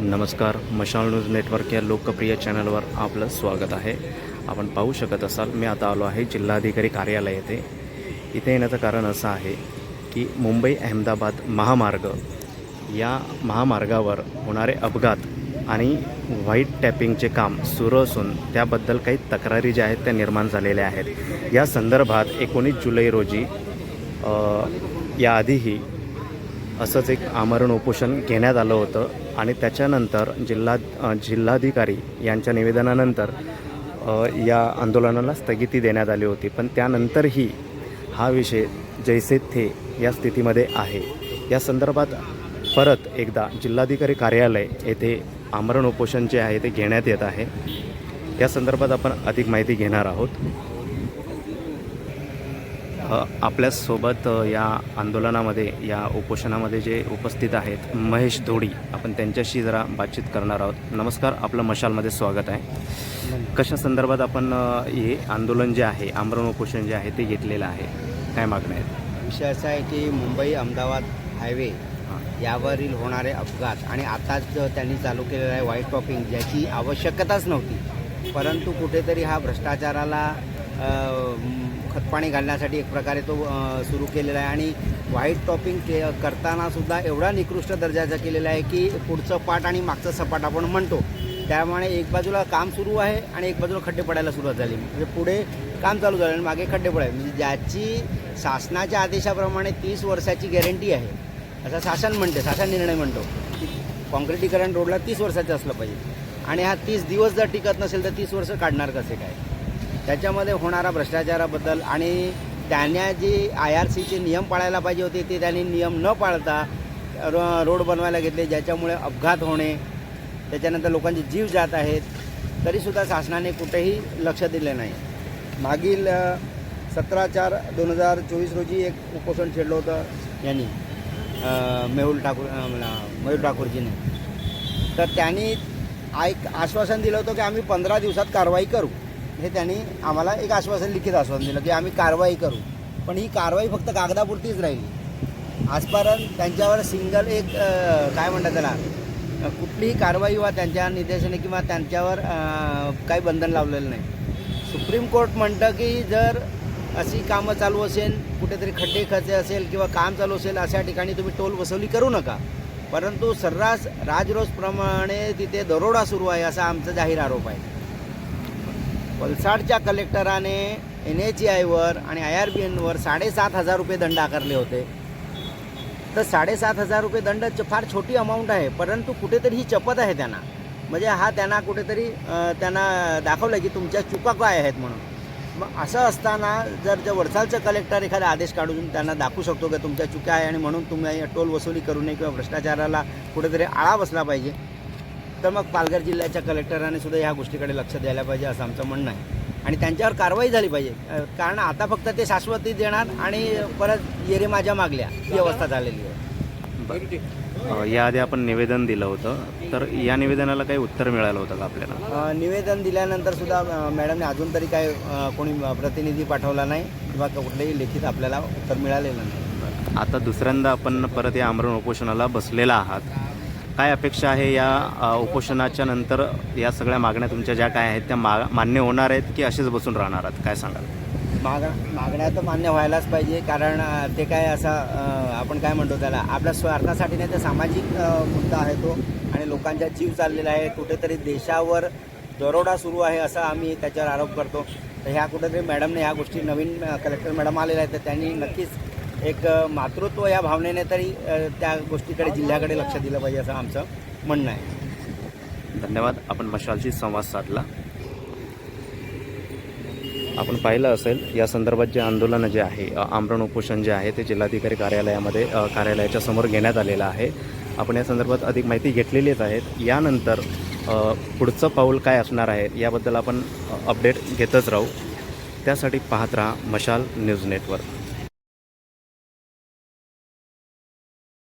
नमस्कार मशाल news network या लोकप्रिय चॅनलवर आपलं स्वागत आहे. आपण पाहू शकत असाल मी आता आलो आहे जिल्हाधिकारी कार्यालय येथे. इथे येण्याचं कारण असं आहे की मुंबई अहमदाबाद महामार्ग या महामार्गावर होणारे अपघात आणि व्हाईट टॅपिंगचे काम सुरू असून त्याबद्दल काही तक्रारी ज्या आहेत त्या निर्माण झालेल्या आहेत. या संदर्भात एकोणीस जुलै रोजी याआधीही असंच एक आमरण उपोषण घेण्यात आलं होतं. आणि त्याच्यानंतर जिल्हा जिल्हाधिकारी यांच्या निवेदनानंतर या आंदोलनाला स्थगिती देण्यात आली होती. पण त्यानंतरही हा विषय जैसे थे या स्थितीमध्ये आहे. या संदर्भात परत एकदा जिल्हाधिकारी कार्यालय येथे आमरण उपोषण जे आहे ते घेण्यात येत आहे. या संदर्भात आपण अधिक माहिती घेणार आहोत. आपल्यासोबत या आंदोलनामध्ये या उपोषणामध्ये जे उपस्थित आहेत महेश धोडी आपण त्यांच्याशी जरा बातचीत करणार आहोत. नमस्कार आपलं मशालमध्ये स्वागत आहे. कशा संदर्भात आपण हे आंदोलन जे आहे आमरण उपोषण जे आहे ते घेतलेलं आहे? काय मागण्या आहेत? विषय असा आहे की मुंबई अहमदाबाद हायवे यावरील होणारे अपघात आणि आताच त्यांनी चालू केलेला आहे व्हाईट टॉपिंग ज्याची आवश्यकताच नव्हती. परंतु कुठेतरी हा भ्रष्टाचाराला खतपाणी घालण्यासाठी एक प्रकारे तो सुरू केलेला आहे. आणि व्हाईट टॉपिंग के करतानासुद्धा एवढा निकृष्ट दर्जाचा केलेला आहे की पुढचं पाट आणि मागचं सपाट आपण म्हणतो. त्यामुळे एक बाजूला काम सुरू आहे आणि एक बाजूला खड्डे पडायला सुरुवात झाली. म्हणजे पुढे काम चालू झालं आणि मागे खड्डे पडायला. म्हणजे ज्याची शासनाच्या आदेशाप्रमाणे तीस वर्षाची गॅरंटी आहे असं शासन म्हणते शासन निर्णय म्हणतो. की काँक्रिटीकरण रोडला तीस वर्षाचं असलं पाहिजे. आणि हा तीस दिवस जर टिकत नसेल तर तीस वर्ष काढणार कसे काय? त्याच्यामध्ये होणारा भ्रष्टाचाराबद्दल आणि त्याने जे आय आर सीचे नियम पाळायला पाहिजे होते ते त्यांनी नियम न पाळता रो रोड बनवायला घेतले ज्याच्यामुळे अपघात होणे त्याच्यानंतर लोकांचे जीव जात आहेत तरीसुद्धा शासनाने कुठेही लक्ष दिले नाही. मागील सतरा चार दोन हजार चोवीस रोजी एक उपोषण छेडलं होतं यांनी मेहुल ठाकूर मयूर ठाकूरजीने. तर त्यांनी ऐक आश्वासन दिलं होतं की आम्ही पंधरा दिवसात कारवाई करू. हे त्यांनी आम्हाला एक आश्वासन लिखित आश्वासन दिलं की आम्ही कारवाई करू. पण ही कारवाई फक्त कागदापुरतीच राहिली. आजपर्यंत त्यांच्यावर सिंगल एक काय म्हणतात त्याला कुठलीही कारवाई वा त्यांच्या निर्देशाने किंवा त्यांच्यावर काही बंधन लावलेलं नाही. सुप्रीम कोर्ट म्हणतं की जर अशी कामं चालू असेल कुठेतरी खड्डे खचे असेल किंवा काम चालू असेल अशा ठिकाणी तुम्ही टोल वसुली करू नका. परंतु सर्रास राजरोजप्रमाणे तिथे दरोडा सुरू आहे असा आमचा जाहीर आरोप आहे. वलसाडच्या कलेक्टराने एन एच आयवर आणि आय आर बी एनवर साडेसात हजार रुपये दंड आकारले होते. तर साडेसात हजार रुपये दंड च- फार छोटी अमाऊंट आहे परंतु कुठेतरी ही चपत आहे त्यांना. म्हणजे हा त्यांना कुठेतरी त्यांना दाखवलं की तुमच्या चुका काय आहेत म्हणून. मग असं असताना जर जर वडसालचं कलेक्टर एखादा आदेश काढून त्यांना दाखवू शकतो की तुमच्या चुका आहे आणि म्हणून तुम्ही टोल वसुली करू नये किंवा भ्रष्टाचाराला कुठेतरी आळा बसला पाहिजे तर मग पालघर जिल्ह्याच्या कलेक्टराने सुद्धा ह्या गोष्टीकडे लक्ष द्यायला पाहिजे असं आमचं म्हणणं आहे. आणि त्यांच्यावर कारवाई झाली पाहिजे. कारण आता फक्त ते शाश्वती देणार आणि परत येरे माझ्या मागल्या. ही अवस्था झालेली आहे. याआधी आपण निवेदन दिलं होतं. तर या निवेदनाला काही उत्तर मिळालं होतं का आपल्याला? निवेदन दिल्यानंतर सुद्धा मॅडमने अजून तरी काय अ, कोणी प्रतिनिधी पाठवला नाही किंवा कुठलंही लिखित आपल्याला उत्तर मिळालेलं नाही. आता दुसऱ्यांदा आपण परत या आमरण उपोषणाला बसलेला आहात. काय अपेक्षा आहे या उपोषणाच्या नंतर या सगळ्या मागण्या तुमच्या ज्या काय आहेत त्या मा मान्य होणार आहेत की असेच बसून राहणार आहेत? काय सांगाल? माग मागण्या तर मान्य व्हायलाच पाहिजे कारण ते काय असा आपण काय म्हणतो त्याला आपल्या स्वार्थासाठी नाही तर सामाजिक मुद्दा आहे तो आणि लोकांचा जीव चाललेला आहे. कुठेतरी देशावर दरोडा सुरू आहे असा आम्ही त्याच्यावर आरोप करतो. तर ह्या कुठेतरी मॅडमने ह्या गोष्टी नवीन कलेक्टर मॅडम आलेल्या आहेत तर त्यांनी नक्कीच एक मातृत्व या भावनेने तरी त्या गोष्टीकडे जिल्ह्याकडे लक्ष दिलं पाहिजे असं आमचं म्हणणं आहे. धन्यवाद. आपण मशालशी संवाद साधला. आपण पाहिलं असेल या संदर्भात जे आंदोलन जे आहे आमरण उपोषण जे आहे ते जिल्हाधिकारी कार्यालयामध्ये कार्यालयाच्या समोर घेण्यात आलेलं आहे. आपण या संदर्भात अधिक माहिती घेतलेलीच आहेत यानंतर पुढचं पाऊल काय असणार आहे याबद्दल आपण अपडेट घेतच राहू. त्यासाठी पाहत राहा मशाल न्यूज नेटवर्क.